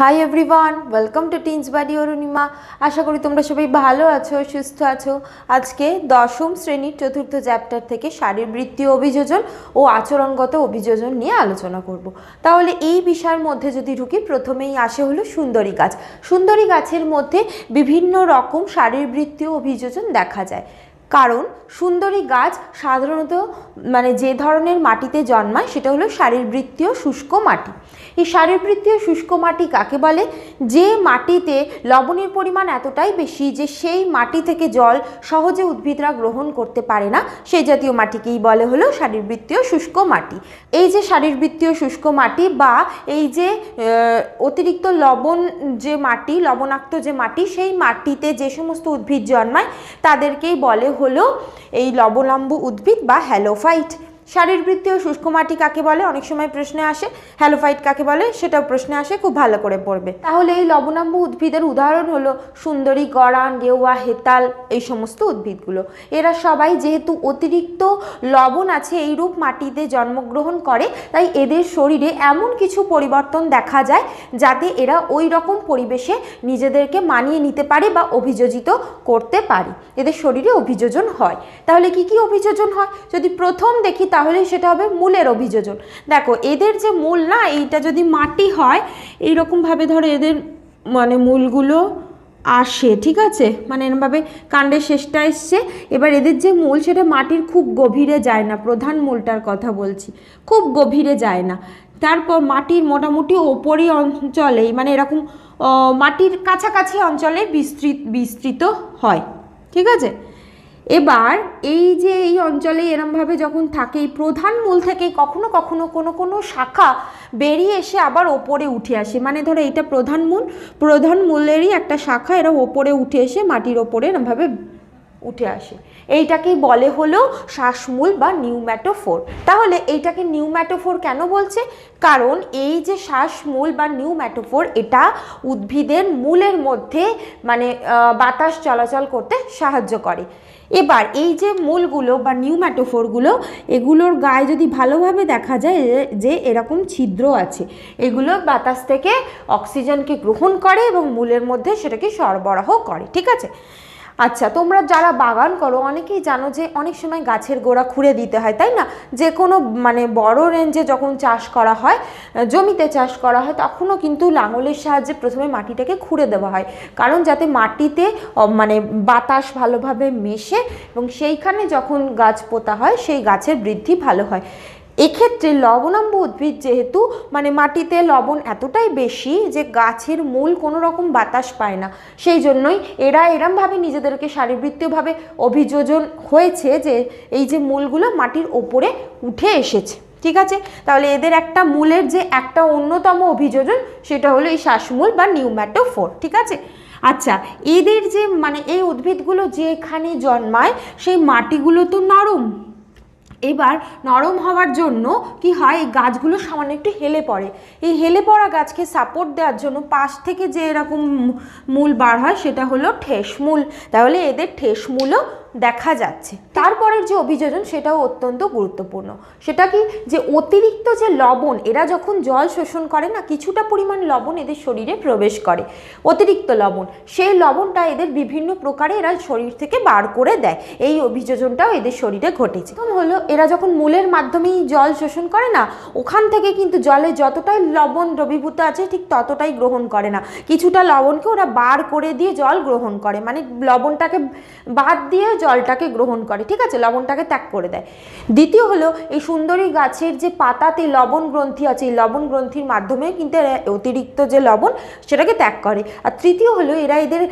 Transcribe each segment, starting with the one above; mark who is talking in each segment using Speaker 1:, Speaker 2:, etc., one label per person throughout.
Speaker 1: High everyone welcome to টিনস বাড়ি অরুণিমা আশা করি তোমরা সবাই ভালো আছো, সুস্থ আছো। আজকে দশম শ্রেণির চতুর্থ চ্যাপ্টার থেকে শারীরবৃত্তীয় অভিযোজন ও আচরণগত অভিযোজন নিয়ে আলোচনা করব। তাহলে এই বিষয়ের মধ্যে যদি ঢুকি, প্রথমেই আসে হলো সুন্দরী গাছ। সুন্দরী গাছের মধ্যে বিভিন্ন রকম শারীরবৃত্তীয় অভিযোজন দেখা যায়। কারণ সুন্দরী গাছ সাধারণত মানে যে ধরনের মাটিতে জন্মায় সেটা হলো শারীরবৃত্তীয় শুষ্ক মাটি। এই শারীরবৃত্তীয় শুষ্ক মাটি কাকে বলে? যে মাটিতে লবণের পরিমাণ এতটাই বেশি যে সেই মাটি থেকে জল সহজে উদ্ভিদরা গ্রহণ করতে পারে না, সেই জাতীয় মাটিকেই বলে হলো শারীরবৃত্তীয় শুষ্ক মাটি। এই যে শারীরবৃত্তীয় শুষ্ক মাটি বা এই যে অতিরিক্ত লবণ যে মাটি, লবণাক্ত যে মাটি, সেই মাটিতে যে সমস্ত উদ্ভিদ জন্মায়, তাদেরকেই বলে হলো এই লবণাম্বু উদ্ভিদ বা হ্যালোফাইট। শারীরবৃত্তীয় শুষ্ক মাটি কাকে বলে? অনেক সময় প্রশ্নে আসে। হ্যালোফাইট কাকে বলে? সেটাও প্রশ্নে আসে, খুব ভালো করে পড়বে। তাহলে এই লবণাম্বু উদ্ভিদের উদাহরণ হলো সুন্দরী, গড়ান গেওয়া হেতাল, এই সমস্ত উদ্ভিদগুলো। এরা সবাই যেহেতু অতিরিক্ত লবণ আছে, এইরূপ মাটিতে জন্মগ্রহণ করে, তাই এদের শরীরে এমন কিছু পরিবর্তন দেখা যায় যাতে এরা ওই রকম পরিবেশে নিজেদেরকে মানিয়ে নিতে পারে বা অভিযোজিত করতে পারে। এদের শরীরে অভিযোজন হয়। তাহলে কি কি অভিযোজন হয়? যদি প্রথম দেখি তাহলে সেটা হবে মূলের অভিযোজন। দেখো, এদের যে মূল না, এইটা যদি মাটি হয় এইরকমভাবে ধরো এদের মানে মূলগুলো আসে, ঠিক আছে? মানে এরমভাবে কাণ্ডের শেষটা এসছে। এবার এদের যে মূল, সেটা মাটির খুব গভীরে যায় না, প্রধান মূলটার কথা বলছি। খুব গভীরে যায় না। তারপর মাটির মোটামুটি ওপরই অঞ্চলেই মানে এরকম মাটির কাছাকাছি অঞ্চলে বিস্তৃত বিস্তৃত হয়, ঠিক আছে? এবার এই যে এই অঞ্চলে এরমভাবে যখন থাকে, এই প্রধান মূল থেকে কখনো কখনো কোনো কোনো শাখা বেরিয়ে এসে আবার ওপরে উঠে আসে। মানে ধরো এটা প্রধান মূল, প্রধান মূলেরই একটা শাখা, এরা ওপরে উঠে এসে মাটির ওপরে এরমভাবে উঠে আসে। এইটাকেই বলে হলো শ্বাসমূল বা নিউম্যাটোফোর। তাহলে এইটাকে নিউম্যাটোফোর কেন বলছে? কারণ এই যে শ্বাসমূল বা নিউম্যাটোফোর, এটা উদ্ভিদের মূলের মধ্যে মানে বাতাস চলাচল করতে সাহায্য করে। এবার এই যে মূলগুলো বা নিউম্যাটোফোরগুলো এগুলোর গায়ে যদি ভালোভাবে দেখা যায় যে এরকম ছিদ্র আছে, এগুলো বাতাস থেকে অক্সিজেনকে গ্রহণ করে এবং মূলের মধ্যে সেটাকে সরবরাহ করে, ঠিক আছে? আচ্ছা তোমরা যারা বাগান করো, অনেকেই জানো যে অনেক সময় গাছের গোড়া খুঁড়ে দিতে হয়, তাই না? যে কোনো মানে বড় রেঞ্জে যখন চাষ করা হয়, জমিতে চাষ করা হয়, তখনও কিন্তু লাঙলের সাহায্যে প্রথমে মাটিটাকে খুঁড়ে দেওয়া হয়। কারণ যাতে মাটিতে মানে বাতাস ভালোভাবে মেশে এবং সেইখানে যখন গাছ পোতা হয়, সেই গাছের বৃদ্ধি ভালো হয়। এক্ষেত্রে লবণাম্ব উদ্ভিদ যেহেতু মানে মাটিতে লবণ এতটাই বেশি যে গাছের মূল কোনো রকম বাতাস পায় না। সেই জন্যই এরা এরমভাবে নিজেদেরকে শারীরবৃত্তীয়ভাবে অভিযোজন হয়েছে যে এই যে মূলগুলো মাটির ওপরে উঠে এসেছে। ঠিক আছে? তাহলে এদের একটা মূলের যে একটা অন্যতম অভিযোজন সেটা হলো এই শ্বাসমূল বা নিউম্যাটোফোর ঠিক আছে? আচ্ছা এদের যে মানে এই উদ্ভিদগুলো যেখানে জন্মায়, সেই মাটিগুলো তো নরম। এবার নরম হওয়ার জন্য কি হয়, এই গাছগুলো সামান্য একটু হেলে পড়ে। এই হেলে পড়া গাছকে সাপোর্ট দেওয়ার জন্য পাশ থেকে যে এরকম মূল বার হয়, সেটা হলো ঠেসমূল তাহলে এদের ঠেস মূলও দেখা যাচ্ছে। তারপরের যে অভিযোজন, সেটাও অত্যন্ত গুরুত্বপূর্ণ। সেটা কি যে অতিরিক্ত যে লবণ, এরা যখন জল শোষণ করে না, কিছুটা পরিমাণ লবণ এদের শরীরে প্রবেশ করে। অতিরিক্ত লবণ, সেই লবণটা এদের বিভিন্ন প্রকারে এরা শরীর থেকে বার করে দেয়। এই অভিযোজনটাও এদের শরীরে ঘটেছে। হলো, এরা যখন মূলের মাধ্যমেই জল শোষণ করে না, ওখান থেকে কিন্তু জলে যতটাই লবণ দ্রবীভূত আছে, ঠিক ততটাই গ্রহণ করে না। কিছুটা লবণকে ওরা বার করে দিয়ে জল গ্রহণ করে। মানে লবণটাকে বাদ দিয়ে জলটাকে গ্রহণ করে, ঠিক আছে? লবণটাকে ত্যাগ করে দেয়। দ্বিতীয় হলো, এই সুন্দরী গাছের যে পাতাতে লবণ গ্রন্থি আছে, এই লবণ গ্রন্থির মাধ্যমে কিন্তু অতিরিক্ত যে লবণ, সেটাকে ত্যাগ করে। আর তৃতীয় হলো, এরা এদের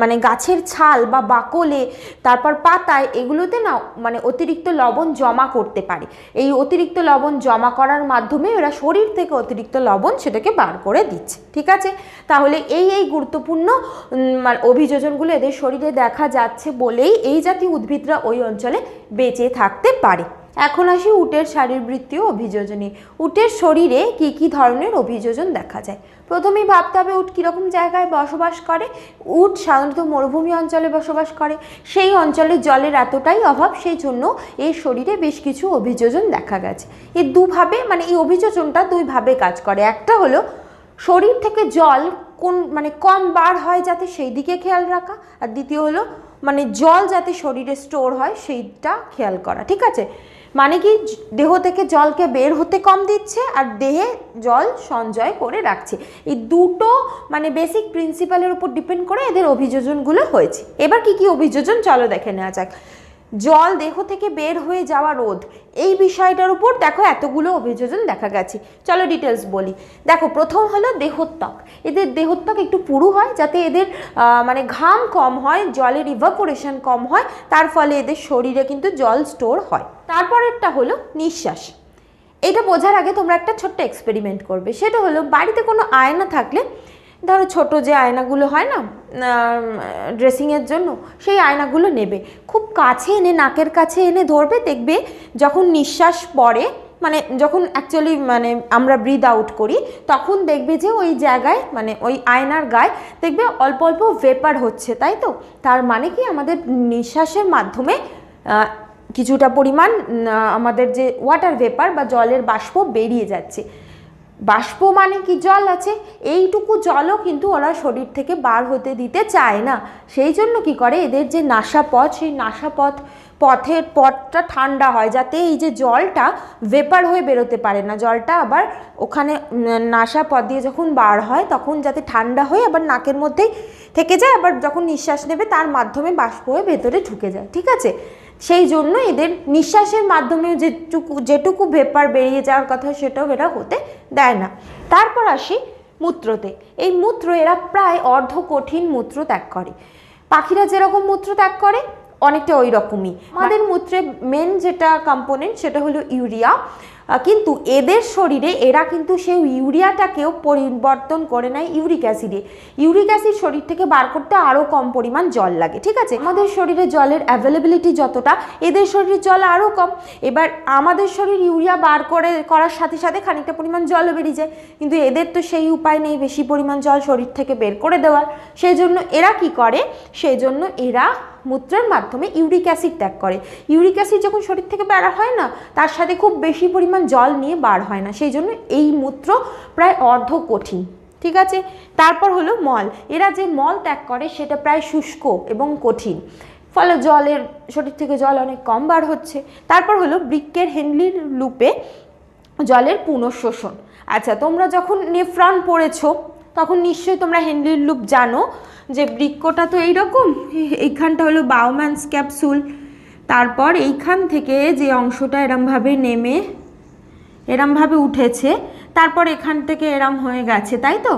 Speaker 1: মানে গাছের ছাল বা বাকলে, তারপর পাতায় এগুলোতে না মানে অতিরিক্ত লবণ জমা করতে পারে। এই অতিরিক্ত লবণ জমা করার মাধ্যমে এরা শরীর থেকে অতিরিক্ত লবণ সেটাকে বার করে দিচ্ছে, ঠিক আছে? তাহলে এই এই গুরুত্বপূর্ণ মানে অভিযোজনগুলো এদের শরীরে দেখা যাচ্ছে বলেই এই জাতীয় উদ্ভিদরা ওই অঞ্চলে বেঁচে থাকতে পারে। এখন আসি উটের শারীরবৃত্তীয় অভিযোজনে। উটের শরীরে কি কি ধরনের অভিযোজন দেখা যায়? প্রথমেই ভাবতে হবে উট কীরকম জায়গায় বসবাস করে, উট সাধারণত মরুভূমি অঞ্চলে বসবাস করে। সেই অঞ্চলে জলের এতটাই অভাব, সেই জন্য এর শরীরে বেশ কিছু অভিযোজন দেখা গেছে। এই দুভাবে মানে এই অভিযোজনটা দুইভাবে কাজ করে। একটা হলো, শরীর থেকে জল কোন মানে কম বার হয় যাতে সেই দিকে খেয়াল রাখা। আর দ্বিতীয় হলো মানে জল যাতে শরীরে স্টোর হয়, সেইটা খেয়াল করা, ঠিক আছে? মানে কি, দেহ থেকে জলকে বের হতে কম দিচ্ছে আর দেহে জল সঞ্চয় করে রাখছে। এই দুটো মানে বেসিক প্রিন্সিপালের উপর ডিপেন্ড করে এদের অভিযোজনগুলো হয়েছে। এবার কি কি অভিযোজন, চলো দেখে নেওয়া যাক। জল দেহ থেকে বের হয়ে যাওয়া রোধ। এই বিষয়টার উপর দেখো এতগুলো অভিযোজন দেখা গেছে। চলো ডিটেলস বলি। দেখো, প্রথম হলো দেহত্বক। এদের দেহত্বক একটু পুরু হয়, যাতে এদের মানে ঘাম কম হয়, জলের ইভাপোরেশন কম হয়, তার ফলে এদের শরীরে কিন্তু জল স্টোর হয়। তারপরেরটা হলো নিঃশ্বাস। এটা বোঝার আগে তোমরা একটা ছোট্ট এক্সপেরিমেন্ট করবে। সেটা হলো বাড়িতে কোনো আয়না থাকলে ধরো ছোট যে আয়নাগুলো হয় না ড্রেসিংয়ের জন্য, সেই আয়নাগুলো নেবে। খুব কাছে এনে, নাকের কাছে এনে ধরবে, দেখবে যখন নিঃশ্বাস পড়ে মানে যখন অ্যাকচুয়ালি মানে আমরা ব্রিদ আউট করি, তখন দেখবে যে ওই জায়গায় মানে ওই আয়নার গায়ে দেখবে অল্প অল্প ভেপার হচ্ছে, তাই তো? তার মানে কি আমাদের নিঃশ্বাসের মাধ্যমে কিছুটা পরিমাণ আমাদের যে ওয়াটার ভেপার বা জলের বাষ্প বেরিয়ে যাচ্ছে। বাষ্প মানে কি জল আছে? এইটুকু জলও কিন্তু ওরা শরীর থেকে বার হতে দিতে চায় না। সেই জন্য কি করে? এদের যে নাসা পথ সেই নাসাপথ পথের পথটা ঠান্ডা হয় যাতে এই যে জলটা ভেপার হয়ে বেরোতে পারে না। জলটা আবার ওখানে নাসা পথ দিয়ে যখন বার হয়, তখন যাতে ঠান্ডা হয়ে আবার নাকের মধ্যেই থেকে যায়, আবার যখন নিঃশ্বাস নেবে, তার মাধ্যমে বাষ্প হয়ে ভেতরে ঢুকে যায়। ঠিক আছে? সেই জন্য এদের নিঃশ্বাসের মাধ্যমে যেটুকু যেটুকু ভেপার বেরিয়ে যাওয়ার কথা সেটাও এরা হতে দেয় না। তারপর আসি মূত্রতে। এই মূত্র এরা প্রায় অর্ধ কঠিন মূত্র ত্যাগ করে। পাখিরা যেরকম মূত্র ত্যাগ করে অনেকটা ওই রকমই। আমাদের মূত্রে মেন যেটা কম্পোনেন্ট সেটা হলো ইউরিয়া কিন্তু এদের শরীরে এরা কিন্তু সেই ইউরিয়াটাকেও পরিবর্তন করে নেয় ইউরিক অ্যাসিডে ইউরিক অ্যাসিড শরীর থেকে বার করতে আরও কম পরিমাণ জল লাগে, ঠিক আছে? আমাদের শরীরে জলের অ্যাভেলেবিলিটি যতটা, এদের শরীরে জল আরও কম। এবার আমাদের শরীর ইউরিয়া বার করে, করার সাথে সাথে খানিকটা পরিমাণ জলও বেরিয়ে যায়। কিন্তু এদের তো সেই উপায় নেই বেশি পরিমাণ জল শরীর থেকে বের করে দেওয়ার। সেই জন্য এরা কি করে? সেই জন্য এরা মূত্রের মাধ্যমে ইউরিক অ্যাসিড ত্যাগ করে। ইউরিক অ্যাসিড যখন শরীর থেকে বার হয় না, তার সাথে খুব বেশি পরিমাণ জল নিয়ে বার হয় না। সেই জন্য এই মূত্র প্রায় অর্ধ কঠিন, ঠিক আছে? তারপর হলো মল। এরা যে মল ত্যাগ করে, সেটা প্রায় শুষ্ক এবং কঠিন। ফলে জলের, শরীর থেকে জল অনেক কম বার হচ্ছে। তারপর হলো বৃক্কের হেনলির লুপে জলের পুনঃশোষণ। আচ্ছা তোমরা যখন নেফ্রন পড়েছো তখন নিশ্চয়ই তোমরা হেনলির লুপ জানো যে বৃক্ষটা তো এইরকম। এইখানটা হলো বাউম্যান্স ক্যাপসুল। তারপর এইখান থেকে যে অংশটা এরমভাবে নেমে, এরমভাবে উঠেছে, তারপর এখান থেকে এরম হয়ে গেছে, তাই তো?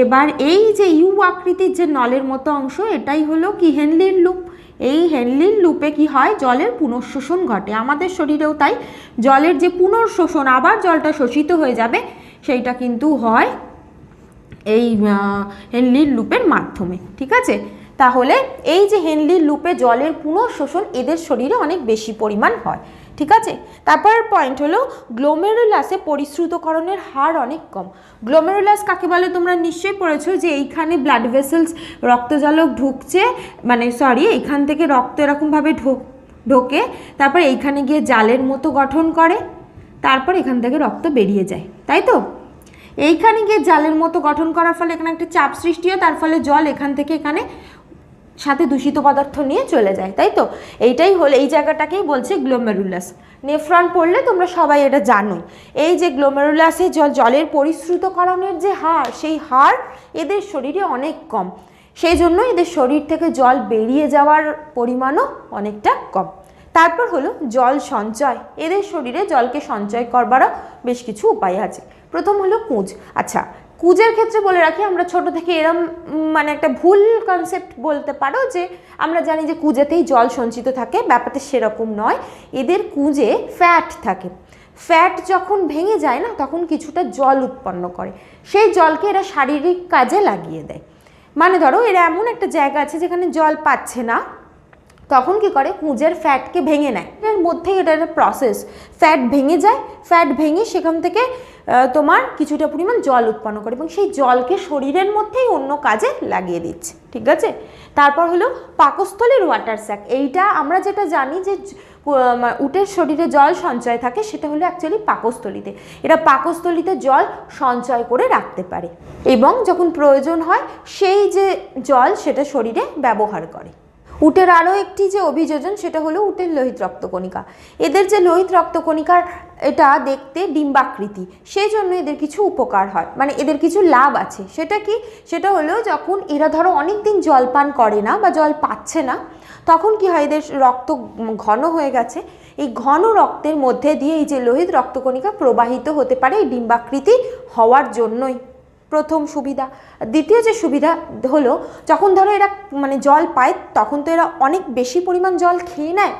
Speaker 1: এবার এই যে ইউ আকৃতির যে নলের মতো অংশ, এটাই হলো কি হেনলির লুপ। এই হেনলির লুপে কি হয়? জলের পুনঃশোষণ ঘটে। আমাদের শরীরেও তাই। জলের যে পুনঃশোষণ, আবার জলটা শোষিত হয়ে যাবে, সেইটা কিন্তু হয় এই হেনলির লুপের মাধ্যমে, ঠিক আছে? তাহলে এই যে হেনলির লুপে জলের পুনঃশোষণ এদের শরীরে অনেক বেশি পরিমাণ হয়, ঠিক আছে? তারপরের পয়েন্ট হলো গ্লোমেরুলাসে পরিশ্রুতকরণের হার অনেক কম। গ্লোমেরুলাস কাকে বলে তোমরা নিশ্চয়ই পড়েছো যে এইখানে ব্লাড ভেসেলস রক্তজালক ঢুকছে মানে সরি এইখান থেকে রক্ত এরকমভাবে ঢোক ঢোকে, তারপর এইখানে গিয়ে জালের মতো গঠন করে, তারপর এখান থেকে রক্ত বেরিয়ে যায়, তাই তো? এইখানে গিয়ে জালের মতো গঠন করার ফলে এখানে একটা চাপ সৃষ্টি হয়, তার ফলে জল এখান থেকে এখানে সাথে দূষিত পদার্থ নিয়ে চলে যায়, তাই তো? এইটাই হলো, এই জায়গাটাকেই বলছে গ্লোমেরুলাস নেফ্রন পড়লে তোমরা সবাই এটা জানো এই যে গ্লোমেরুলাসে জল, জলের পরিশ্রুতকরণের যে হার, সেই হার এদের শরীরে অনেক কম। সেই জন্য এদের শরীর থেকে জল বেরিয়ে যাওয়ার পরিমাণও অনেকটা কম। তারপর হলো জল সঞ্চয়। এদের শরীরে জলকে সঞ্চয় করবারও বেশ কিছু উপায় আছে। প্রথম হলো কুঁজ। আচ্ছা কুজের ক্ষেত্রে বলে রাখি, আমরা ছোট থেকে এরম মানে একটা ভুল কনসেপ্ট বলতে পারো যে, আমরা জানি যে কুজেতেই জল সঞ্চিত থাকে, ব্যাপারটা সেরকম নয়। এদের কুঁজে ফ্যাট থাকে। ফ্যাট যখন ভেঙে যায় না, তখন কিছুটা জল উৎপন্ন করে। সেই জলকে এরা শারীরিক কাজে লাগিয়ে দেয়। মানে ধরো, এরা এমন একটা জায়গা আছে যেখানে জল পাচ্ছে না তখন কি করে? কুঁজের ফ্যাটকে ভেঙে নেয়। এর মধ্যেই এটা একটা প্রসেস ফ্যাট ভেঙে যায়, ফ্যাট ভেঙে সেখান থেকে তোমার কিছুটা পরিমাণ জল উৎপন্ন করে এবং সেই জলকে শরীরের মধ্যেই অন্য কাজে লাগিয়ে দিচ্ছে, ঠিক আছে? তারপর হলো পাকস্থলীর ওয়াটার স্যাক এইটা আমরা যেটা জানি যে উটের শরীরে জল সঞ্চয় থাকে, সেটা হলো অ্যাকচুয়ালি পাকস্থলিতে। এরা পাকস্থলিতে জল সঞ্চয় করে রাখতে পারে এবং যখন প্রয়োজন হয়, সেই যে জল সেটা শরীরে ব্যবহার করে। উটের আরও একটি যে অভিযোজন, সেটা হলো উটের লোহিত রক্তকণিকা। এদের যে লোহিত রক্তকণিকার এটা দেখতে ডিম্বাকৃতি, সেই জন্য এদের কিছু উপকার হয়। মানে এদের কিছু লাভ আছে। সেটা কি? সেটা হলো যখন এরা ধরো অনেক দিন জল পান করে না বা জল পাচ্ছে না, তখন কি হয়? এদের রক্ত ঘন হয়ে গেছে। এই ঘন রক্তের মধ্যে দিয়ে এই যে লোহিত রক্তকণিকা প্রবাহিত হতে পারে এই ডিম্বাকৃতি হওয়ার জন্যই। প্রথম সুবিধা। দ্বিতীয় যে সুবিধা হলো, যখন ধরো এরা মানে জল পায়, তখন তো এরা অনেক বেশি পরিমাণ জল খেয়ে নেয়।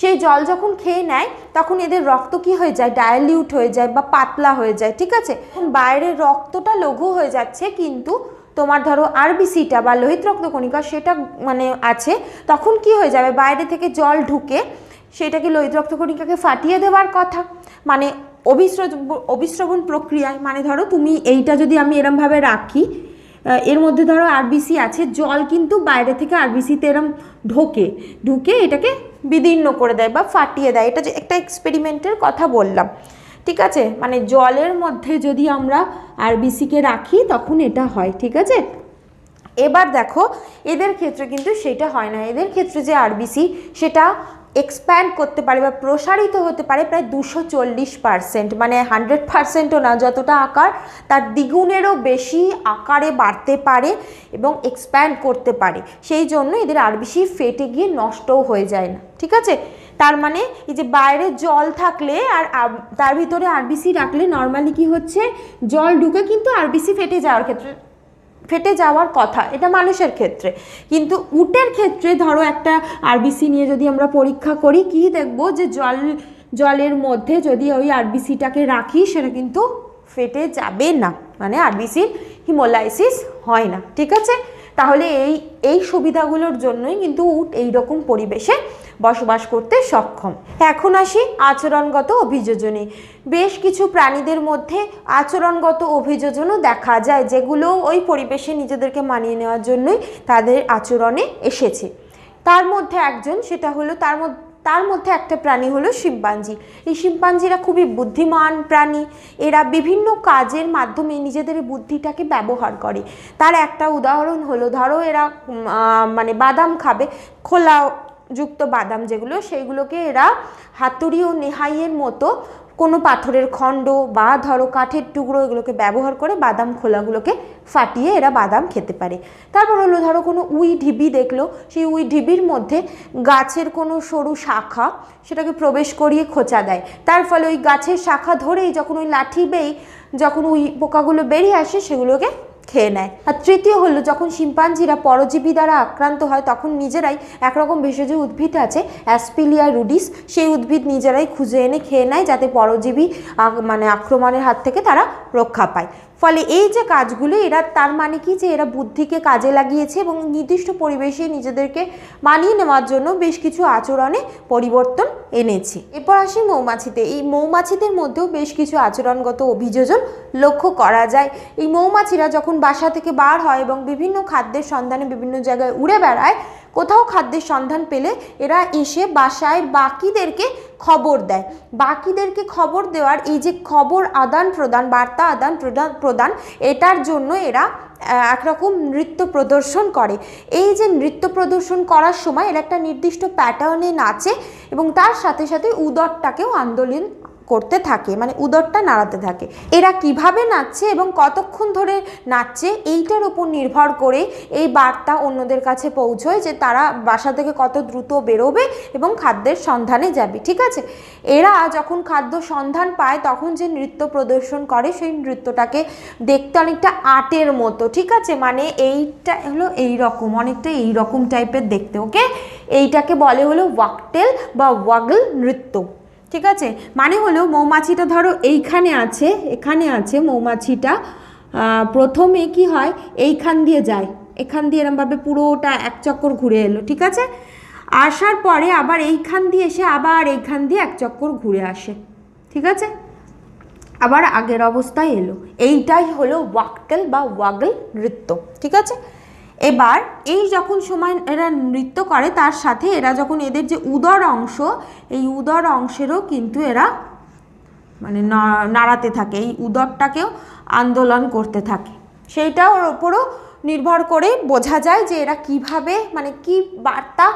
Speaker 1: সেই জল যখন খেয়ে নেয়, তখন এদের রক্ত কি হয়ে যায়? ডায়ালিউট হয়ে যায় বা পাতলা হয়ে যায়, ঠিক আছে? বাইরের রক্তটা লঘু হয়ে যাচ্ছে, কিন্তু তোমার ধরো আরবিসিটা বা লোহিত রক্তকণিকা সেটা মানে আছে, তখন কি হয়ে যাবে? বাইরে থেকে জল ঢুকে সেটাকে লোহিত রক্তকণিকাকে ফাটিয়ে দেওয়ার কথা। মানে অবিস্রব অবিশ্রবণ প্রক্রিয়ায় মানে ধরো তুমি এইটা যদি আমি এরমভাবে রাখি এর মধ্যে ধরো আরবিসি আছে, জল কিন্তু বাইরে থেকে আরবিসিতে এরম ঢোকে, ঢুকে এটাকে বিদীর্ণ করে দেয় বা ফাটিয়ে দেয়। এটা যে একটা এক্সপেরিমেন্টের কথা বললাম। ঠিক আছে? মানে জলের মধ্যে যদি আমরা আরবিসিকে রাখি, তখন এটা হয়। ঠিক আছে? এবার দেখো, এদের ক্ষেত্রে কিন্তু সেটা হয় না। এদের ক্ষেত্রে যে আরবিসি সেটা এক্সপ্যান্ড করতে পারে বা প্রসারিত হতে পারে প্রায় দুশো চল্লিশ পার্সেন্ট মানে হান্ড্রেড পার্সেন্টও না, যতটা আকার তার দ্বিগুণেরও বেশি আকারে বাড়তে পারে এবং এক্সপ্যান্ড করতে পারে। সেই জন্য এদের আরবিসি ফেটে গিয়ে নষ্টও হয়ে যায় না, ঠিক আছে? তার মানে এই যে বাইরে জল থাকলে আর তার ভিতরে আরবিসি রাখলে নর্মালি কি হচ্ছে? জল ঢুকে কিন্তু আরবিসি ফেটে যাওয়ার ক্ষেত্রে ফেটে যাওয়ার কথা, এটা মানুষের ক্ষেত্রে। কিন্তু উটের ক্ষেত্রে ধরো একটা আরবিসি নিয়ে যদি আমরা পরীক্ষা করি, কি দেখব যে জল, জলের মধ্যে যদি ওই আরবিসিটাকে রাখি, সেটা কিন্তু ফেটে যাবে না। মানে আরবিসির হিমোলাইসিস হয় না, ঠিক আছে? তাহলে এই এই সুবিধাগুলোর জন্যই কিন্তু উট এইরকম পরিবেশে বসবাস করতে সক্ষম। এখন আসি আচরণগত অভিযোজনে। বেশ কিছু প্রাণীদের মধ্যে আচরণগত অভিযোজনও দেখা যায়, যেগুলো ওই পরিবেশে নিজেদেরকে মানিয়ে নেওয়ার জন্যই তাদের আচরণে এসেছে। তার মধ্যে একজন, সেটা হলো তার মধ্যে তার মধ্যে একটা প্রাণী হলো শিম্পাঞ্জি। এই শিম্পাঞ্জিরা খুবই বুদ্ধিমান প্রাণী। এরা বিভিন্ন কাজের মাধ্যমে নিজেদের বুদ্ধিটাকে ব্যবহার করে। তার একটা উদাহরণ হলো, ধরো এরা মানে বাদাম খাবে খোলা যুক্ত বাদাম যেগুলো, সেইগুলোকে এরা হাতুড়ি ও নেহাইয়ের মতো কোনো পাথরের খণ্ড বা ধরো কাঠের টুকরো এগুলোকে ব্যবহার করে বাদাম খোলাগুলোকে ফাটিয়ে এরা বাদাম খেতে পারে। তারপর হলো ধরো কোনো উই ঢিবি দেখল, সেই উই ঢিবির মধ্যে গাছের কোনো সরু শাখা সেটাকে প্রবেশ করিয়ে খোঁচা দেয়। তার ফলে ওই গাছের শাখা ধরেই যখন ওই লাঠি বেই যখন উই পোকাগুলো বেরিয়ে আসে, সেগুলোকে খেয়ে নেয়। আর তৃতীয় হলো, যখন শিম্পাঞ্জিরা পরজীবী দ্বারা আক্রান্ত হয়, তখন নিজেরাই একরকম ভেষজ উদ্ভিদ আছে, অ্যাসপিলিয়া রুডিস। সেই উদ্ভিদ নিজেরাই খুঁজে এনে খেয়ে নেয়, যাতে পরজীবী মানে আক্রমণের হাত থেকে তারা রক্ষা পায়। ফলে এই যে কাজগুলো, এরা তার মানে কি যে এরা বুদ্ধিকে কাজে লাগিয়েছে এবং নির্দিষ্ট পরিবেশে নিজেদেরকে মানিয়ে নেওয়ার জন্য বেশ কিছু আচরণে পরিবর্তন এনেছে। এরপর আসি মৌমাছিতে। এই মৌমাছিদের মধ্যেও বেশ কিছু আচরণগত অভিযোজন লক্ষ্য করা যায়। এই মৌমাছিরা যখন বাসা থেকে বার হয় এবং বিভিন্ন খাদ্যের সন্ধানে বিভিন্ন জায়গায় উড়ে বেড়ায় কোথাও খাদ্যের সন্ধান পেলে এরা এসে বাসায় বাকিদেরকে খবর দেয়। বাকিদেরকে খবর দেওয়ার এই যে খবর আদান প্রদান, বার্তা আদান প্রদান প্রদান, এটার জন্য এরা একরকম নৃত্য প্রদর্শন করে। এই যে নৃত্য প্রদর্শন করার সময় এরা একটা নির্দিষ্ট প্যাটার্নে নাচে এবং তার সাথে সাথে উদরটাকেও আন্দোলন করতে থাকে মানে উদরটা নাড়াতে থাকে। এরা কীভাবে নাচছে এবং কতক্ষণ ধরে নাচছে, এইটার উপর নির্ভর করে এই বার্তা অন্যদের কাছে পৌঁছয় যে তারা বাসা থেকে কত দ্রুত বেরোবে এবং খাদ্যের সন্ধানে যাবে, ঠিক আছে? এরা যখন খাদ্য সন্ধান পায়, তখন যে নৃত্য প্রদর্শন করে, সেই নৃত্যটাকে দেখতে অনেকটা আর্টের মতো, ঠিক আছে? মানে এইটা হলো এই রকম অনেকটা এই রকম টাইপের দেখতে ওকে এইটাকে বলে হলো ওয়াকটেল বা ওয়াগল নৃত্য। ঠিক আছে? মানে হলো মৌমাছিটা ধরো এইখানে আছে, এখানে আছে মৌমাছিটা। প্রথমে কি হয়? এইখান দিয়ে যায়। এখান দিয়ে এরমভাবে পুরোটা এক চক্কর ঘুরে এলো, ঠিক আছে? আসার পরে আবার এইখান দিয়ে এসে আবার এইখান দিয়ে এক চক্কর ঘুরে আসে, ঠিক আছে? আবার আগের অবস্থায় এলো। এইটাই হলো ওয়াকটেল বা ওয়াগল নৃত্য, ঠিক আছে? এবার এই যখন সময় এরা নৃত্য করে, তার সাথে এরা যখন এদের যে উদর অংশ, এই উদর অংশেরও কিন্তু এরা মানে নাড়াতে থাকে, এই উদরটাকেও আন্দোলন করতে থাকে। সেইটার ওপরও নির্ভর করে বোঝা যায় যে এরা কীভাবে মানে কি বার্তা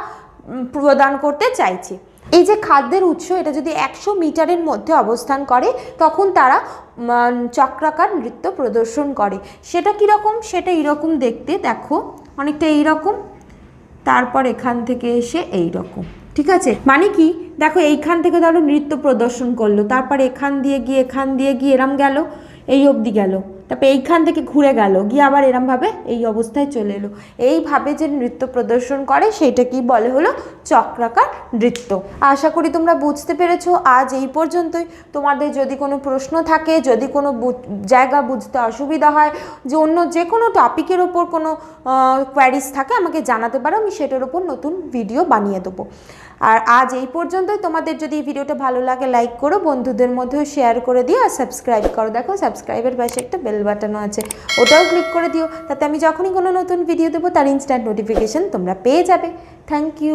Speaker 1: প্রদান করতে চাইছে। এই যে খাদ্যের উৎস, এটা যদি একশো মিটারের মধ্যে অবস্থান করে, তখন তারা চক্রাকার নৃত্য প্রদর্শন করে। সেটা কীরকম সেটা এইরকম দেখতে, দেখো। অনেকটা এইরকম। তারপর এখান থেকে এসে এই রকম ঠিক আছে? মানে কি? দেখো, এইখান থেকে ধরো নৃত্য প্রদর্শন করল। তারপর এখান দিয়ে গিয়ে, এখান দিয়ে গিয়ে এরম গেল। এই অবধি গেল। তারপর এইখান থেকে ঘুরে গেল, গিয়ে আবার এরমভাবে এই অবস্থায় চলে এলো। এইভাবে যে নৃত্য প্রদর্শন করে, সেইটা কি বলে হলো? চক্রাকার নৃত্য। আশা করি তোমরা বুঝতে পেরেছ। আজ এই পর্যন্তই। তোমাদের যদি কোনো প্রশ্ন থাকে, যদি কোনো জায়গা বুঝতে অসুবিধা হয়, যে অন্য যে কোনো টপিকের ওপর কোনো কোয়ারিজ থাকে, আমাকে জানাতে পারো। আমি সেটার ওপর নতুন ভিডিও বানিয়ে দেবো। আর আজ এই পর্যন্তই। তোমাদের যদি ভিডিওটা ভালো লাগে লাইক করো। বন্ধুদের মধ্যেও শেয়ার করে দিও আর সাবস্ক্রাইব করো। দেখো সাবস্ক্রাইবের পাশে একটা বেল বাটনও আছে। ওটাও ক্লিক করে দিও। তাতে আমি যখনই কোনো নতুন ভিডিও দেবো, তার ইনস্ট্যান্ট নোটিফিকেশান তোমরা পেয়ে যাবে। Thank you